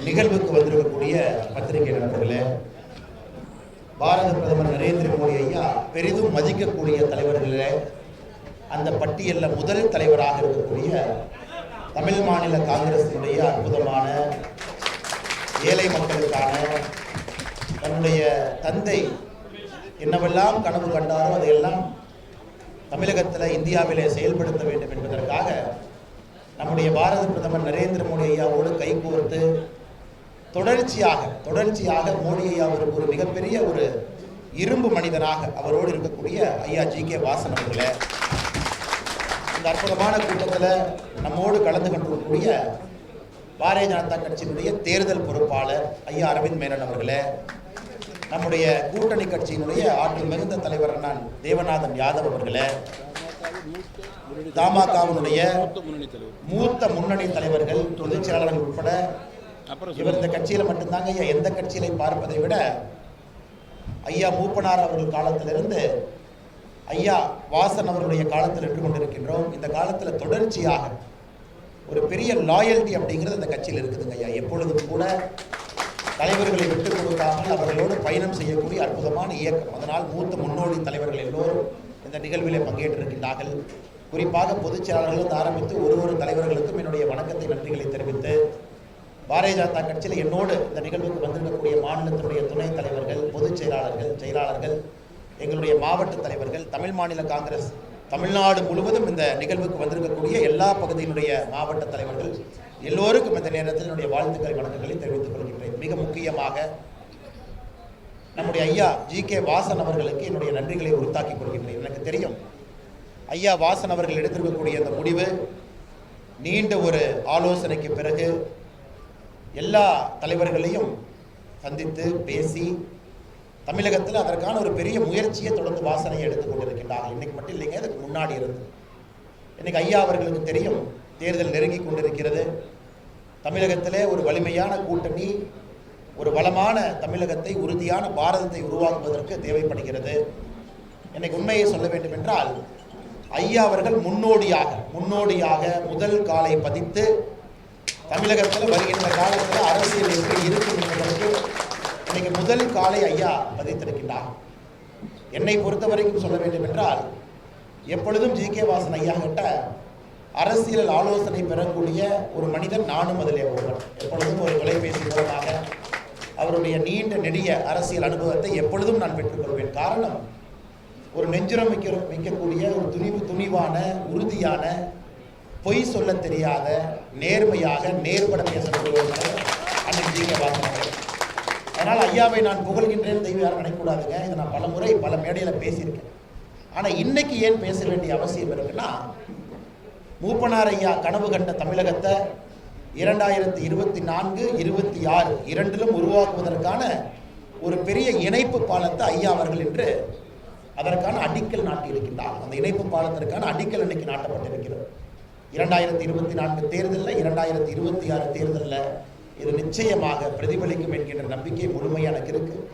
நிகழ்வுக்கு வந்திருக்கக்கூடிய பத்திரிகை நண்பர்களே பாரத பிரதமர் நரேந்திர மோடி ஐயா பெரிதும் மதிக்கக்கூடிய தலைவர்களே அந்த பட்டியலில் முதல் தலைவராக இருக்கக்கூடிய தமிழ் மாநில காங்கிரசினுடைய அற்புதமான ஏழை மக்களுக்கான தன்னுடைய தந்தை என்னவெல்லாம் கனவு கண்டாரோ அதையெல்லாம் தமிழகத்தில் இந்தியாவிலே செயல்படுத்த வேண்டும் என்பதற்காக நம்முடைய பாரத பிரதமர் நரேந்திர மோடி ஐயாவோடு கைகோர்த்து தொடர்ச்சியாக தொடர்ச்சியாக மோடி ஐயா ஒரு மிகப்பெரிய ஒரு இரும்பு மனிதனாக அவரோடு இருக்கக்கூடிய ஐயா ஜி கே வாசன் அவர்களே இந்த அற்புதமான கூட்டத்தில் நம்மோடு கலந்து கொண்டிருக்கக்கூடிய பாரதிய ஜனதா கட்சியினுடைய தேர்தல் பொறுப்பாளர் ஐயா அரவிந்த் மேனன் அவர்களே நம்முடைய கூட்டணி கட்சியினுடைய ஆற்றல் மிகுந்த தலைவர் நான் தேவநாதன் யாதவ் அவர்களே தமாகவினுடைய மூத்த முன்னணி தலைவர்கள் பொதுச் செயலாளர்கள் உட்பட இவர் இந்த கட்சியில் மட்டும்தாங்க ஐயா. எந்த கட்சியிலை பார்ப்பதை விட ஐயா மூப்பனார் அவர்கள் காலத்திலிருந்து ஐயா வாசன் அவர்களுடைய காலத்தில் நின்று கொண்டிருக்கின்றோம். இந்த காலத்தில் தொடர்ச்சியாக ஒரு பெரிய லாயல்ட்டி அப்படிங்கிறது இந்த கட்சியில் இருக்குதுங்க ஐயா. எப்பொழுதும் கூட தலைவர்களை விட்டுக் கொடுக்காமல் அவர்களோடு பயணம் செய்யக்கூடிய அற்புதமான இயக்கம். அதனால் மூத்த முன்னோடி தலைவர்கள் எல்லோரும் இந்த நிகழ்விலே பங்கேற்றிருக்கின்றார்கள். குறிப்பாக பொதுச் செயலாளர்கள் ஆரம்பித்து ஒரு ஒரு தலைவர்களுக்கும் என்னுடைய வணக்கத்தை நன்றிகளை தெரிவித்து பாரதிய ஜனதா கட்சியில் என்னோடு இந்த நிகழ்வுக்கு வந்திருக்கக்கூடிய மாநிலத்தினுடைய துணைத் தலைவர்கள் பொதுச் செயலாளர்கள் செயலாளர்கள் எங்களுடைய மாவட்ட தலைவர்கள் தமிழ் மாநில காங்கிரஸ் தமிழ்நாடு முழுவதும் இந்த நிகழ்வுக்கு வந்திருக்கக்கூடிய எல்லா பகுதியினுடைய மாவட்ட தலைவர்கள் எல்லோருக்கும் இந்த நேரத்தில் என்னுடைய வாழ்த்துக்களை வணக்கங்களை தெரிவித்துக் கொள்கின்றேன். மிக முக்கியமாக நம்முடைய ஐயா ஜி கே வாசன் அவர்களுக்கு என்னுடைய நன்றிகளை உறுத்தாக்கிக் கொள்கின்றேன். எனக்கு தெரியும் ஐயா வாசன் அவர்கள் எடுத்திருக்கக்கூடிய அந்த முடிவு நீண்ட ஒரு ஆலோசனைக்கு பிறகு எல்லா தலைவர்களையும் சந்தித்து பேசி தமிழகத்தில் அதற்கான ஒரு பெரிய முயற்சியை தொடர்ந்து வாசனையை எடுத்துக் கொண்டிருக்கின்றார்கள். இன்றைக்கு மட்டும் இல்லைங்க அதுக்கு முன்னாடி இருந்து. இன்றைக்கி ஐயா அவர்களுக்கு தெரியும் தேர்தல் நெருங்கி கொண்டிருக்கிறது. தமிழகத்திலே ஒரு வலிமையான கூட்டணி ஒரு வளமான தமிழகத்தை உறுதியான பாரதத்தை உருவாக்குவதற்கு தேவைப்படுகிறது. என்னைக்கு உண்மையை சொல்ல வேண்டும் என்றால் ஐயா அவர்கள் முன்னோடியாக முன்னோடியாக முதல் காலை பதித்து தமிழகத்தில் வருகின்ற காலத்தில் அரசியல் எப்படி இருக்கும் என்பதற்கு இன்னைக்கு முதல் காலை ஐயா பதித்திருக்கின்றார். என்னை பொறுத்த வரைக்கும் சொல்ல வேண்டும் என்றால் எப்பொழுதும் ஜி. கே. வாசன் ஐயா கிட்ட அரசியல் ஆலோசனை பெறக்கூடிய ஒரு மனிதன் நானும் அதிலே ஒருவன். எப்பொழுதும் ஒரு தொலைபேசி மூலமாக அவருடைய நீண்ட நெடிய அரசியல் அனுபவத்தை எப்பொழுதும் நான் பெற்றுக்கொள்வேன் காரணம் ஒரு நெஞ்சுரம் வைக்க வைக்கக்கூடிய ஒரு துணிவு துணிவான உறுதியான பொய் சொல்ல தெரியாத நேர்மையாக நேர்பட பேசக்கூடிய அன்னைக்கு ஜி அதனால் ஐயாவை நான் புகழ்கின்றேன் தெய்வம் யாரும் நினைக்கக்கூடாதுங்க. இதை நான் பல முறை பல மேடையில் பேசியிருக்கேன். ஆனால் இன்னைக்கு ஏன் பேச வேண்டிய அவசியம் இருக்குன்னா மூப்பனார் ஐயா கனவு கண்ட தமிழகத்தை இரண்டாயிரத்தி இருபத்தி நான்கு இருபத்தி ஆறு இரண்டிலும் உருவாக்குவதற்கான ஒரு பெரிய இணைப்பு பாலத்தை ஐயா அவர்கள் என்று அதற்கான அடிக்கல் நாட்டியிருக்கின்றார். அந்த இணைப்பு பாலத்திற்கான அடிக்கல் இன்னைக்கு நாட்டப்பட்டிருக்கிறது. இரண்டாயிரத்தி இருபத்தி நான்கு தேர்தலில் இரண்டாயிரத்தி இருபத்தி ஆறு தேர்தலில் இது நிச்சயமாக பிரதிபலிக்கும் என்கின்ற நம்பிக்கை முழுமையாக எனக்கு இருக்குது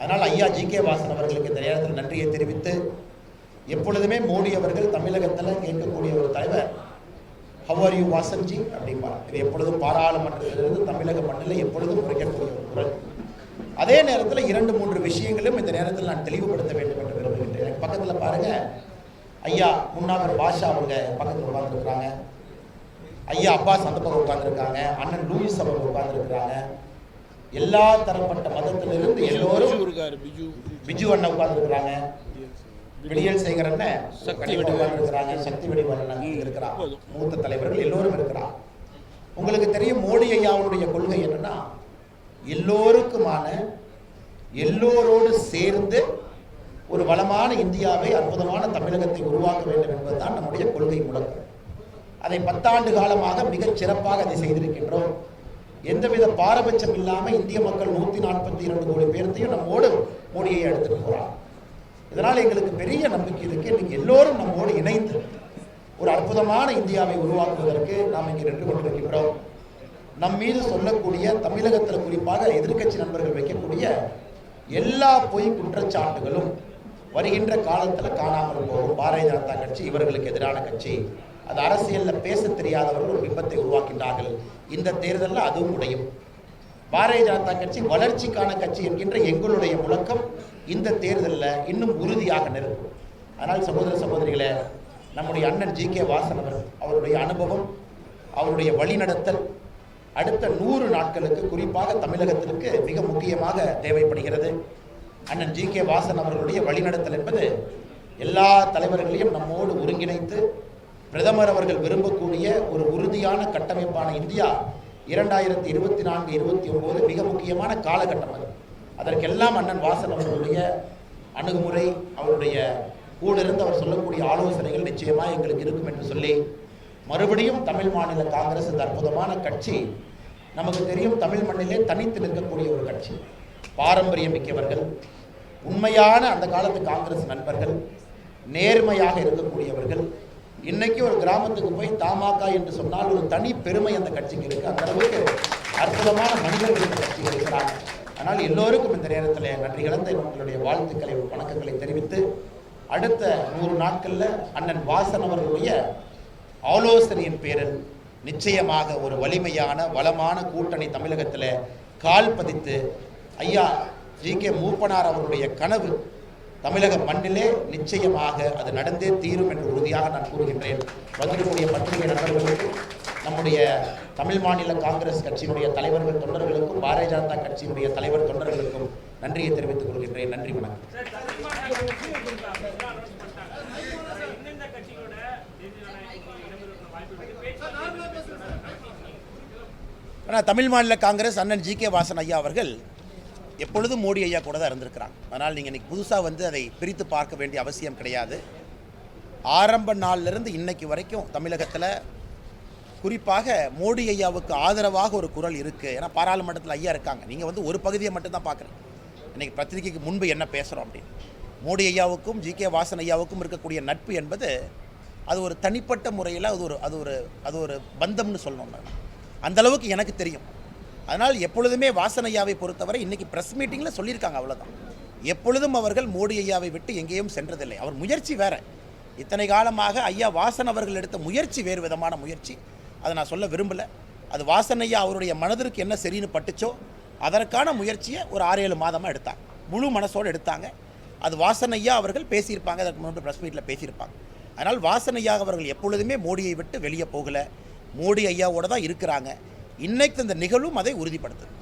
அதனால் ஐயா ஜி கே வாசன் அவர்களுக்கு இந்த நேரத்தில் நன்றியை தெரிவித்து எப்பொழுதுமே மோடி அவர்கள் தமிழகத்தில் கேட்கக்கூடிய ஒரு தலைவர். ஹவ் ஆர் யூ வாசன்ஜி அப்படிம்பார். இது எப்பொழுதும் பாராளுமன்றத்திலிருந்து தமிழக மண்ணில் எப்பொழுதும் குறைக்கக்கூடிய ஒரு குரல். அதே நேரத்தில் இரண்டு மூன்று விஷயங்களும் இந்த நேரத்தில் நான் தெளிவுபடுத்த வேண்டும் என்று விரும்புகின்றேன். பக்கத்தில் பாருங்கள் ஐயா முன்னாவர் பாஷா அவங்க பக்கத்தில் உட்கார்ந்துருக்குறாங்க. ஐயா அப்பாஸ் அந்த பக்கம் உட்கார்ந்துருக்காங்க. அண்ணன் லூயிஸ் அவங்க உட்கார்ந்துருக்குறாங்க. எல்லா தரப்பட்ட மதத்திலிருந்து எல்லோரும் பிஜு அண்ணன் உட்கார்ந்துருக்குறாங்க. விடியல் சேகர் அண்ணன் சக்தி உட்கார்ந்துருக்குறாங்க. சக்தி வடிவல் அண்ணன் இருக்கிறார். மூத்த தலைவர்கள் எல்லோரும் இருக்கிறார். உங்களுக்கு தெரியும் மோடி ஐயாவுடைய கொள்கை என்னன்னா எல்லோருக்குமான எல்லோரோடு சேர்ந்து ஒரு வளமான இந்தியாவை அற்புதமான தமிழகத்தை உருவாக்க வேண்டும் என்பதுதான் நம்முடைய கொள்கை முழக்கம் அதை பத்தாண்டு காலமாக மிகச் சிறப்பாக அதை செய்திருக்கின்றோம். எந்தவித பாரபட்சம் இல்லாமல் இந்திய மக்கள் நூற்றி நாற்பத்தி இரண்டு கோடி பேர்த்தையும் நம்மோடு மோடியை எடுத்துட்டு போகிறார் இதனால் எங்களுக்கு பெரிய நம்பிக்கை இருக்கு. இன்னைக்கு எல்லோரும் நம்மோடு இணைந்து ஒரு அற்புதமான இந்தியாவை உருவாக்குவதற்கு நாம் இங்கே நின்று கொண்டிருக்கின்றோம். நம் மீது சொல்லக்கூடிய தமிழகத்தில் குறிப்பாக எதிர்க்கட்சி நண்பர்கள் வைக்கக்கூடிய எல்லா பொய் குற்றச்சாட்டுகளும் வருகின்ற காலத்தில் காணாமல் போகும் பாரதிய ஜனதா கட்சி இவர்களுக்கு எதிரான கட்சி. அது அரசியலில் பேச தெரியாதவர்கள் ஒரு பிம்பத்தை உருவாக்கின்றார்கள். இந்த தேர்தலில் அதுவும் உடையும். பாரதிய ஜனதா கட்சி வளர்ச்சிக்கான கட்சி என்கின்ற எங்களுடைய முழக்கம் இந்த தேர்தலில் இன்னும் உறுதியாக நிற்கும் அதனால் சகோதர சகோதரிகளே நம்முடைய அண்ணன் ஜி கே வாசன் அவர் அவருடைய அனுபவம் அவருடைய வழிநடத்தல் அடுத்த நூறு நாட்களுக்கு குறிப்பாக தமிழகத்திற்கு மிக முக்கியமாக தேவைப்படுகிறது. அண்ணன் ஜி கே வாசன் அவர்களுடைய வழிநடத்தல் என்பது எல்லா தலைவர்களையும் நம்மோடு ஒருங்கிணைத்து பிரதமர் அவர்கள் விரும்பக்கூடிய ஒரு உறுதியான கட்டமைப்பான இந்தியா இரண்டாயிரத்தி இருபத்தி நான்கு இருபத்தி ஒன்பது மிக முக்கியமான காலகட்டம் அது. அதற்கெல்லாம் அண்ணன் வாசன் அவர்களுடைய அணுகுமுறை அவருடைய கூட இருந்து அவர் சொல்லக்கூடிய ஆலோசனைகள் நிச்சயமாக எங்களுக்கு இருக்கும் என்று சொல்லி மறுபடியும் தமிழ் மாநில காங்கிரஸ் இந்த அற்புதமான கட்சி நமக்கு தெரியும் தமிழ் மண்ணிலே தனித்து நிற்கக்கூடிய ஒரு கட்சி. பாரம்பரியம் மிக்கவர்கள் உண்மையான அந்த காலத்து காங்கிரஸ் நண்பர்கள் நேர்மையாக இருக்கக்கூடியவர்கள் இன்னைக்கு ஒரு கிராமத்துக்கு போய் தாமாக்கா என்று சொன்னால் ஒரு தனி பெருமை அந்த கட்சிக்கு இருக்கு. அந்த அளவுக்கு அற்புதமான மனிதர்கள் இந்த கட்சியில் இருக்கிறாங்க. ஆனால் எல்லோருக்கும் இந்த நேரத்தில் நன்றி கலந்த உங்களுடைய வாழ்த்துக்களை வணக்கங்களை தெரிவித்து அடுத்த நூறு நாட்களில் அண்ணன் வாசன் அவர்களுடைய ஆலோசனையின் பேரில் நிச்சயமாக ஒரு வலிமையான வளமான கூட்டணி தமிழகத்தில் கால் பதித்து ஐயா ஜி. கே. மூப்பனார் அவருடைய கனவு தமிழக மண்ணிலே நிச்சயமாக அது நடந்தே தீரும் என்று உறுதியாக நான் கூறுகின்றேன். வந்திருக்கக்கூடிய பத்திரிகை நண்பர்களுக்கும் நம்முடைய தமிழ் மாநில காங்கிரஸ் கட்சியினுடைய தலைவர்கள் தொண்டர்களுக்கும் பாரதிய ஜனதா கட்சியினுடைய தலைவர் தொண்டர்களுக்கும் நன்றியை தெரிவித்துக் கொள்கின்றேன். நன்றி வணக்கம். ஆனால் தமிழ் மாநில காங்கிரஸ் அண்ணன் ஜி. கே. வாசன் ஐயா அவர்கள் எப்பொழுதும் மோடி ஐயா கூட தான் இருந்திருக்கிறாங்க. அதனால் நீங்கள் இன்றைக்கி புதுசாக வந்து அதை பிரித்து பார்க்க வேண்டிய அவசியம் கிடையாது. ஆரம்ப நாளிலிருந்து இன்னைக்கு வரைக்கும் தமிழகத்தில் குறிப்பாக மோடி ஐயாவுக்கு ஆதரவாக ஒரு குரல் இருக்குது ஏன்னா பாராளுமன்றத்தில் ஐயா இருக்காங்க. நீங்கள் வந்து ஒரு பகுதியை மட்டும்தான் பார்க்குறீங்க. இன்னைக்கு பத்திரிகைக்கு முன்பு என்ன பேசுகிறோம் அப்படின்னு. மோடி ஐயாவுக்கும் ஜி கே வாசன் ஐயாவுக்கும் இருக்கக்கூடிய நட்பு என்பது அது ஒரு தனிப்பட்ட முறையில் அது ஒரு அது ஒரு அது ஒரு பந்தம்னு சொல்லணும். அந்தளவுக்கு எனக்கு தெரியும். அதனால் எப்பொழுதுமே வாசன் ஐயாவை பொறுத்தவரை இன்றைக்கி ப்ரெஸ் மீட்டிங்கில் சொல்லியிருக்காங்க அவ்வளோதான் எப்பொழுதும் அவர்கள் மோடி ஐயாவை விட்டு எங்கேயும் சென்றதில்லை. அவர் முயற்சி வேறு. இத்தனை காலமாக ஐயா வாசன் அவர்கள் எடுத்த முயற்சி வேறு விதமான முயற்சி. அதை நான் சொல்ல விரும்பலை. அது வாசன் ஐயா அவருடைய மனதிற்கு என்ன சரின்னு பட்டுச்சோ அதற்கான முயற்சியை ஒரு ஆறு ஏழு மாதமாக எடுத்தாங்க. முழு மனசோடு எடுத்தாங்க. அது வாசன் ஐயா அவர்கள் பேசியிருப்பாங்க. அதற்கு முன்னாடி ப்ரெஸ் மீட்டில் பேசியிருப்பாங்க. அதனால் வாசன் ஐயா அவர்கள் எப்பொழுதுமே மோடியை விட்டு வெளியே போகலை. மோடி ஐயாவோட தான் இருக்கிறாங்க. இன்னைக்கு இந்த நிகழ்வும் அதை உறுதிப்படுத்துது.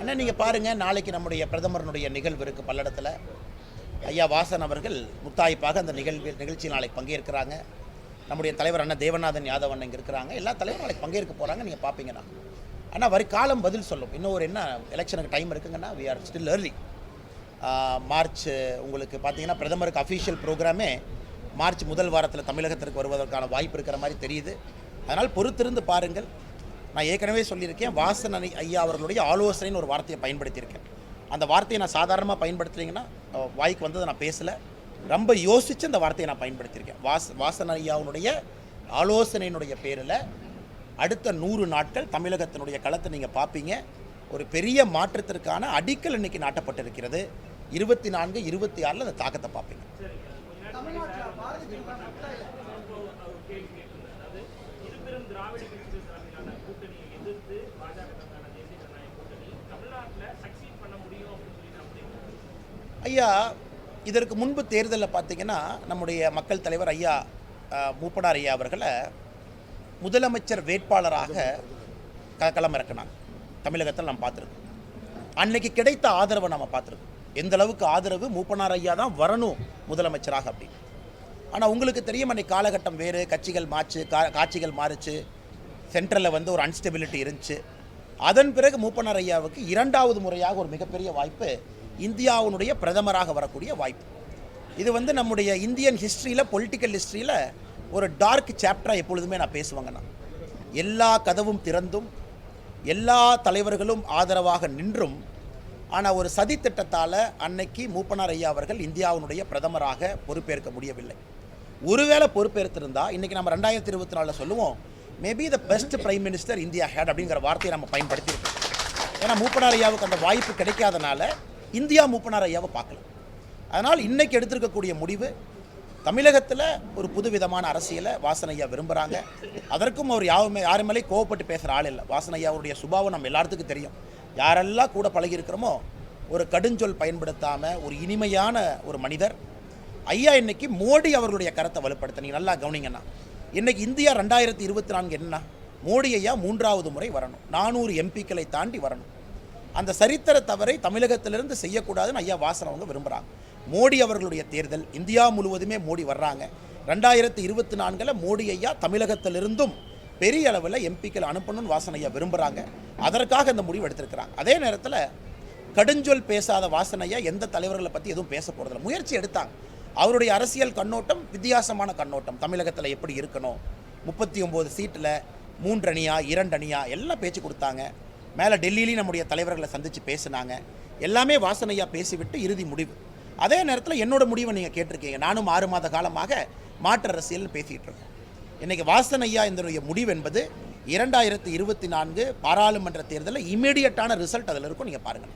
அண்ணா நீங்கள் பாருங்கள் நாளைக்கு நம்முடைய பிரதமரனுடைய நிகழ்வு இருக்குது பல்லடத்தில். ஐயா வாசன் அவர்கள் முத்தாய்ப்பாக அந்த நிகழ்வு நிகழ்ச்சி நாளைக்கு பங்கேற்கிறாங்க. நம்முடைய தலைவர் அண்ணா தேவநாதன் யாதவ் அண்ணன் இங்கே இருக்கிறாங்க. எல்லா தலைவரும் நாளைக்கு பங்கேற்க போகிறாங்க நீங்கள் பார்ப்பீங்கண்ணா ஆனால் வரி காலம் பதில் சொல்லும். இன்னும் ஒரு என்ன எலெக்ஷனுக்கு time இருக்குங்கன்னா we are still early March உங்களுக்கு பார்த்தீங்கன்னா பிரதமருக்கு அஃபீஷியல் ப்ரோக்ராமே மார்ச் முதல் வாரத்தில் தமிழகத்திற்கு வருவதற்கான வாய்ப்பு இருக்கிற மாதிரி தெரியுது. அதனால் பொறுத்திருந்து பாருங்கள். நான் ஏற்கனவே சொல்லியிருக்கேன் வாசன் ஐயா அவர்களுடைய ஆலோசனைன்னு ஒரு வார்த்தையை பயன்படுத்தியிருக்கேன். அந்த வார்த்தையை நான் சாதாரணமாக பயன்படுத்துகிறீங்கன்னா வாய்க்கு வந்ததை நான் பேசலை. ரொம்ப யோசித்து அந்த வார்த்தையை நான் பயன்படுத்தியிருக்கேன். வாஸ் வாசன் ஐயாவுடைய ஆலோசனையினுடைய பேரில் அடுத்த நூறு நாட்கள் தமிழகத்தினுடைய களத்தை நீங்கள் பார்ப்பீங்க ஒரு பெரிய மாற்றத்திற்கான அடிக்கல் இன்னைக்கு நாட்டப்பட்டிருக்கிறது. இருபத்தி நான்கு இருபத்தி ஆறில் அந்த தாக்கத்தை பார்ப்பீங்க ஐயா இதற்கு முன்பு தேர்தலில் பார்த்தீங்கன்னா நம்முடைய மக்கள் தலைவர் ஐயா அஹ், மூப்பனார் ஐயா அவர்களை முதலமைச்சர் வேட்பாளராக க களமிறக்கினாங்க. தமிழகத்தில் நாம் பார்த்துருக்கோம். அன்னைக்கு கிடைத்த ஆதரவை நம்ம பார்த்துருக்கோம். எந்த அளவுக்கு ஆதரவு மூப்பனார் ஐயா தான் வரணும் முதலமைச்சராக அப்படின்னு. ஆனால் உங்களுக்கு தெரியும் அன்னைக்கு காலகட்டம் வேறு கட்சிகள் மாச்சு கா காட்சிகள் மாறுச்சு சென்ட்ரலில் வந்து ஒரு அன்ஸ்டெபிலிட்டி இருந்துச்சு. அதன் பிறகு மூப்பனார் ஐயாவுக்கு இரண்டாவது முறையாக ஒரு மிகப்பெரிய வாய்ப்பு இந்தியாவினுடைய பிரதமராக வரக்கூடிய வாய்ப்பு. இது வந்து நம்முடைய இந்தியன் ஹிஸ்ட்ரியில் பொலிட்டிக்கல் ஹிஸ்ட்ரியில் ஒரு டார்க் சாப்டராக எப்பொழுதுமே நான் பேசுவாங்கண்ணா. எல்லா கதவும் திறந்தும் எல்லா தலைவர்களும் ஆதரவாக நின்றும் ஆனால் ஒரு சதித்திட்டத்தால் அன்னைக்கு மூப்பனார் ஐயா அவர்கள் இந்தியாவினுடைய பிரதமராக பொறுப்பேற்க முடியவில்லை. ஒருவேளை பொறுப்பேற்றிருந்தா இன்றைக்கி நம்ம ரெண்டாயிரத்தி இருபத்தி நாலில் சொல்லுவோம் maybe the best prime minister India had அப்படிங்கிற வார்த்தையை நம்ம பயன்படுத்தியிருக்கோம். ஏன்னா மூப்பனார் ஐயாவுக்கு அந்த வாய்ப்பு கிடைக்காதனால இந்தியா மூப்பனார் ஐயாவை பார்க்கல. அதனால் இன்றைக்கி எடுத்திருக்கக்கூடிய முடிவு தமிழகத்தில் ஒரு புதுவிதமான அரசியலை வாசனையா விரும்புகிறாங்க அதற்கும் அவர் யாருமே யாருமேலே கோவப்பட்டு பேசுகிற ஆள் இல்லை. வாசனையாவுடைய சுபாவம் நம்ம எல்லாத்துக்கும் தெரியும். யாரெல்லாம் கூட பழகியிருக்கிறோமோ ஒரு கடுஞ்சொல் பயன்படுத்தாமல் ஒரு இனிமையான ஒரு மனிதர். ஐயா இன்னைக்கு மோடி அவர்களுடைய கருத்தை வலுப்படுத்த நீங்கள் நல்லா கவனிங்கன்னா. இன்னைக்கு இந்தியா ரெண்டாயிரத்தி இருபத்தி நான்கு என்ன மோடி ஐயா மூன்றாவது முறை வரணும். நானூறு எம்பிக்களை தாண்டி வரணும். அந்த சரித்திர தவறை தமிழகத்திலிருந்து செய்யக்கூடாதுன்னு ஐயா வாசன் அவங்க விரும்புகிறாங்க மோடி அவர்களுடைய தேர்தல் இந்தியா முழுவதுமே மோடி வர்றாங்க. ரெண்டாயிரத்தி இருபத்தி நான்கில் மோடி ஐயா தமிழகத்திலிருந்தும் பெரிய அளவில் எம்பிக்கள் அனுப்பணும்னு வாசனையா விரும்புகிறாங்க அதற்காக இந்த முடிவு எடுத்திருக்கிறாங்க. அதே நேரத்தில் கடுஞ்சொல் பேசாத வாசனையா எந்த தலைவர்களை பற்றி எதுவும் பேச போகிறதில்ல முயற்சி எடுத்தாங்க. அவருடைய அரசியல் கண்ணோட்டம் வித்தியாசமான கண்ணோட்டம். தமிழகத்தில் எப்படி இருக்கணும்? முப்பத்தி ஒம்பது சீட்டில் மூன்றணியா இரண்டணியா எல்லாம் பேச்சு கொடுத்தாங்க. மேலே டெல்லியிலையும் நம்முடைய தலைவர்களை சந்தித்து பேசினாங்க. எல்லாமே வாசனையாக பேசிவிட்டு இறுதி முடிவு. அதே நேரத்தில் என்னோட முடிவை நீங்கள் கேட்டிருக்கீங்க. நானும் ஆறு மாத காலமாக மாற்று அரசியல் பேசிகிட்டு இருக்கேன் இன்னைக்கு வாசனையா இதனுடைய முடிவு என்பது இரண்டாயிரத்தி இருபத்தி நான்கு பாராளுமன்ற தேர்தலில் இமீடியட்டான ரிசல்ட் அதில் இருக்கும். நீங்கள் பாருங்கள்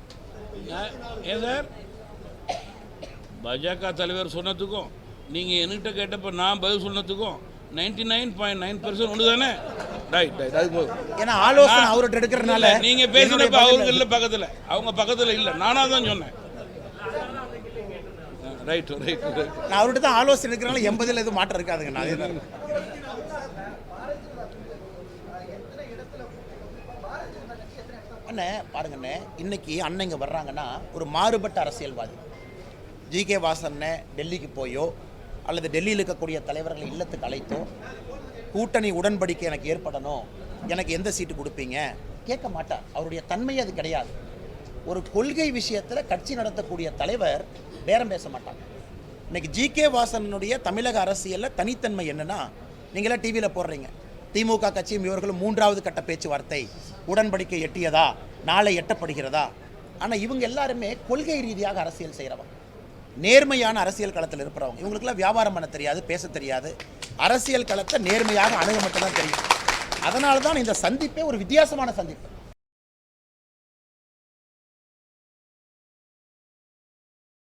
பாஜக தலைவர் சொன்னதுக்கும் நீங்கள் என்கிட்ட கேட்டப்ப நான் பதில் சொன்னதுக்கும் ninety nine point nine percent ஒன்று தானே ரைட் ரைட் அது ஏன்னா ஆலோசனை அவர்கிட்ட எடுக்கிறதுனால நீங்க என்னுடைய பேசினப்ப அவங்க இல்லை பக்கத்தில். அவங்க பக்கத்தில் இல்லை. நானாக தான் சொன்னேன். ரைட் ரைட் நான் அவர்கிட்ட தான் ஆலோசனை எடுக்கிறனால எண்பதில் எதுவும் மாற்றம் இருக்காதுங்க. நான் அதே தான் அண்ணே பாருங்கண்ணே இன்னைக்கு அண்ணங்க வர்றாங்கன்னா ஒரு மாறுபட்ட அரசியல்வாதி. ஜி கே வாசன்ன டெல்லிக்கு போயோ அல்லது டெல்லியில் இருக்கக்கூடிய தலைவர்களை இல்லத்துக்கு அழைத்தோ கூட்டணி உடன்படிக்கை எனக்கு ஏற்படணும் எனக்கு எந்த சீட்டு கொடுப்பீங்க கேட்க மாட்டார். அவருடைய தன்மை அது கிடையாது. ஒரு கொள்கை விஷயத்தில் கட்சி நடத்தக்கூடிய தலைவர் பேரம் பேச மாட்டாங்க இன்னைக்கு ஜி கே வாசனுடைய தமிழக அரசியலில் தனித்தன்மை என்னன்னா நீங்களே டிவியில் போடுறீங்க. திமுக கட்சியும் இவர்களும் மூன்றாவது கட்ட பேச்சுவார்த்தை. உடன்படிக்கை எட்டியதா? நாளை எட்டப்படுகிறதா? ஆனால் இவங்க எல்லாருமே கொள்கை ரீதியாக அரசியல் செய்கிறவங்க நேர்மையான அரசியல் களத்தில் இருக்கிறவங்க இவங்களுக்குலாம் வியாபாரம் பண்ண தெரியாது பேச தெரியாது. அரசியல் களத்தை நேர்மையாக அணுக மட்டும்தான் தெரியும். அதனால தான் இந்த சந்திப்பே ஒரு வித்தியாசமான சந்திப்பு.